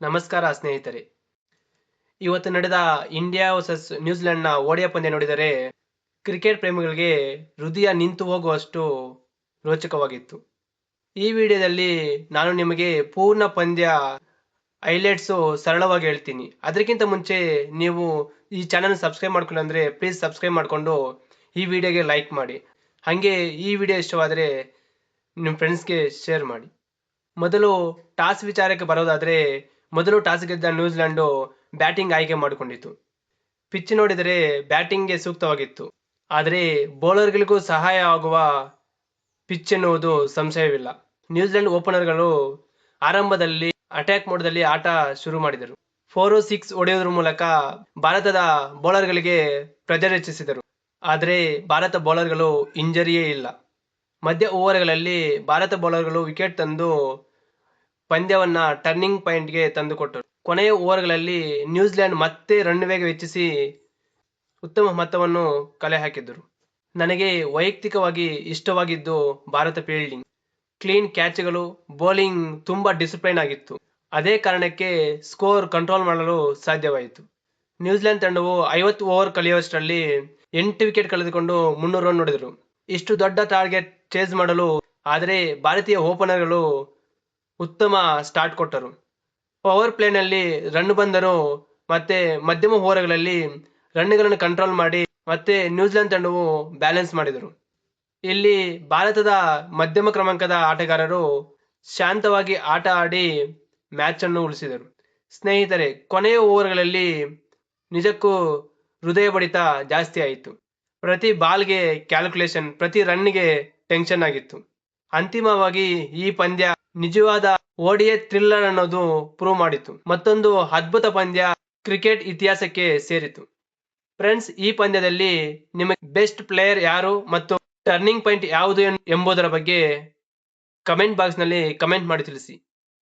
ನಮಸ್ಕಾರ ಸ್ನೇಹಿತರೆ. ಇವತ್ತು ನಡೆದ ಇಂಡಿಯಾ ವರ್ಸಸ್ ನ್ಯೂಜಿಲೆಂಡ್ನ ಓಡಿಯ ಪಂದ್ಯ ನೋಡಿದರೆ ಕ್ರಿಕೆಟ್ ಪ್ರೇಮಿಗಳಿಗೆ ಹೃದಯ ನಿಂತು ಹೋಗುವಷ್ಟು ರೋಚಕವಾಗಿತ್ತು. ಈ ವಿಡಿಯೋದಲ್ಲಿ ನಾನು ನಿಮಗೆ ಪೂರ್ಣ ಪಂದ್ಯ ಹೈಲೈಟ್ಸು ಸರಳವಾಗಿ ಹೇಳ್ತೀನಿ. ಅದಕ್ಕಿಂತ ಮುಂಚೆ ನೀವು ಈ ಚಾನಲ್ ಸಬ್ಸ್ಕ್ರೈಬ್ ಮಾಡ್ಕೊಳ್ಳಿ ಅಂದರೆ ಪ್ಲೀಸ್ ಸಬ್ಸ್ಕ್ರೈಬ್ ಮಾಡಿಕೊಂಡು ಈ ವಿಡಿಯೋಗೆ ಲೈಕ್ ಮಾಡಿ. ಹಾಗೆ ಈ ವಿಡಿಯೋ ಇಷ್ಟವಾದರೆ ನಿಮ್ಮ ಫ್ರೆಂಡ್ಸ್ಗೆ ಶೇರ್ ಮಾಡಿ. ಮೊದಲು ಟಾಸ್ ವಿಚಾರಕ್ಕೆ ಬರೋದಾದರೆ ಮೊದಲು ಟಾಸ್ ಗೆದ್ದ ನ್ಯೂಜಿಲೆಂಡ್ ಬ್ಯಾಟಿಂಗ್ ಆಯ್ಕೆ ಮಾಡಿಕೊಂಡಿತು ಪಿಚ್ ನೋಡಿದರೆ ಬ್ಯಾಟಿಂಗ್ಗೆ ಸೂಕ್ತವಾಗಿತ್ತು. ಆದರೆ ಬೌಲರ್ಗಳಿಗೂ ಸಹಾಯ ಆಗುವ ಪಿಚ್ ಎನ್ನುವುದು ಸಂಶಯವಿಲ್ಲ. ನ್ಯೂಜಿಲೆಂಡ್ ಓಪನರ್ಗಳು ಆರಂಭದಲ್ಲಿ, ಅಟ್ಯಾಕ್ ಮೋಡ್ದಲ್ಲಿ ಆಟ ಶುರು ಮಾಡಿದರು. ಫೋರ್ ಸಿಕ್ಸ್ ಹೊಡೆಯುವುದರ ಮೂಲಕ ಭಾರತದ ಬೌಲರ್ಗಳಿಗೆ ಪ್ರಜೆ ರಚಿಸಿದರು. ಆದರೆ ಭಾರತ ಬೌಲರ್ಗಳು ಇಂಜರಿಯೇ ಇಲ್ಲ. ಮಧ್ಯ ಓವರ್ಗಳಲ್ಲಿ ಭಾರತ ಬೌಲರ್ಗಳು ವಿಕೆಟ್ ತಂದು ಪಂದ್ಯವನ್ನ ಟರ್ನಿಂಗ್ ಪಾಯಿಂಟ್ಗೆ ತಂದುಕೊಟ್ಟರು ಕೊನೆಯ ಓವರ್ಗಳಲ್ಲಿ ನ್ಯೂಜಿಲೆಂಡ್ ಮತ್ತೆ ರನ್ ವೇಗ ಹೆಚ್ಚಿಸಿ ಉತ್ತಮ ಮತವನ್ನು ಕಲೆ ಹಾಕಿದ್ದರು. ನನಗೆ ವೈಯಕ್ತಿಕವಾಗಿ ಇಷ್ಟವಾಗಿದ್ದು ಭಾರತ ಫೀಲ್ಡಿಂಗ್ ಕ್ಲೀನ್ ಕ್ಯಾಚ್ಗಳು ಬೌಲಿಂಗ್ ತುಂಬಾ ಡಿಸಿಪ್ಲೈನ್ ಆಗಿತ್ತು. ಅದೇ ಕಾರಣಕ್ಕೆ ಸ್ಕೋರ್ ಕಂಟ್ರೋಲ್ ಮಾಡಲು ಸಾಧ್ಯವಾಯಿತು. ನ್ಯೂಜಿಲೆಂಡ್ ತಂಡವು ಐವತ್ತು ಓವರ್ ಕಲಿಯುವಷ್ಟರಲ್ಲಿ ಎಂಟು ವಿಕೆಟ್ ಕಳೆದುಕೊಂಡು ಮುನ್ನೂರು ರನ್ ನೋಡಿದರು ಇಷ್ಟು ದೊಡ್ಡ ಟಾರ್ಗೆಟ್ ಚೇಸ್ ಮಾಡಲು, ಆದರೆ ಭಾರತೀಯ ಓಪನರ್ಗಳು ಉತ್ತಮ ಸ್ಟಾರ್ಟ್ ಕೊಟ್ಟರು. ಪವರ್ ಪ್ಲೇನಲ್ಲಿ ರನ್ ಬಂದರು, ಮತ್ತೆ ಮಧ್ಯಮ ಓವರ್ಗಳಲ್ಲಿ ರನ್ಗಳನ್ನು ಕಂಟ್ರೋಲ್ ಮಾಡಿ, ಮತ್ತೆ ನ್ಯೂಜಿಲೆಂಡ್ ತಂಡವು ಬ್ಯಾಲೆನ್ಸ್ ಮಾಡಿದರು. ಇಲ್ಲಿ ಭಾರತದ ಮಧ್ಯಮ ಕ್ರಮಾಂಕದ ಆಟಗಾರರು ಶಾಂತವಾಗಿ ಆಟ ಆಡಿ ಮ್ಯಾಚ್ ಅನ್ನು ಉಳಿಸಿದರು. ಸ್ನೇಹಿತರೆ, ಕೊನೆಯ ಓವರ್ಗಳಲ್ಲಿ ನಿಜಕ್ಕೂ ಹೃದಯ ಬಡಿತ ಜಾಸ್ತಿ ಆಯಿತು. ಪ್ರತಿ ಬಾಲ್ಗೆ ಕ್ಯಾಲ್ಕುಲೇಷನ್ ಪ್ರತಿ ರನ್ಗೆ ಟೆನ್ಷನ್ ಆಗಿತ್ತು. ಅಂತಿಮವಾಗಿ ಈ ಪಂದ್ಯ ನಿಜವಾದ ಓಡಿಎ ಥ್ರಿಲ್ಲರ್ ಅನ್ನೋದು ಪ್ರೂವ್ ಮಾಡಿತು ಮತ್ತೊಂದು ಅದ್ಭುತ ಪಂದ್ಯ ಕ್ರಿಕೆಟ್ ಇತಿಹಾಸಕ್ಕೆ ಸೇರಿತು ಫ್ರೆಂಡ್ಸ್, ಈ ಪಂದ್ಯದಲ್ಲಿ ನಿಮಗೆ ಬೆಸ್ಟ್ ಪ್ಲೇಯರ್ ಯಾರು ಮತ್ತು ಟರ್ನಿಂಗ್ ಪಾಯಿಂಟ್ ಯಾವುದು ಎಂಬುದರ ಬಗ್ಗೆ ಕಮೆಂಟ್ ಬಾಕ್ಸ್ನಲ್ಲಿ ಕಮೆಂಟ್ ಮಾಡಿ ತಿಳಿಸಿ.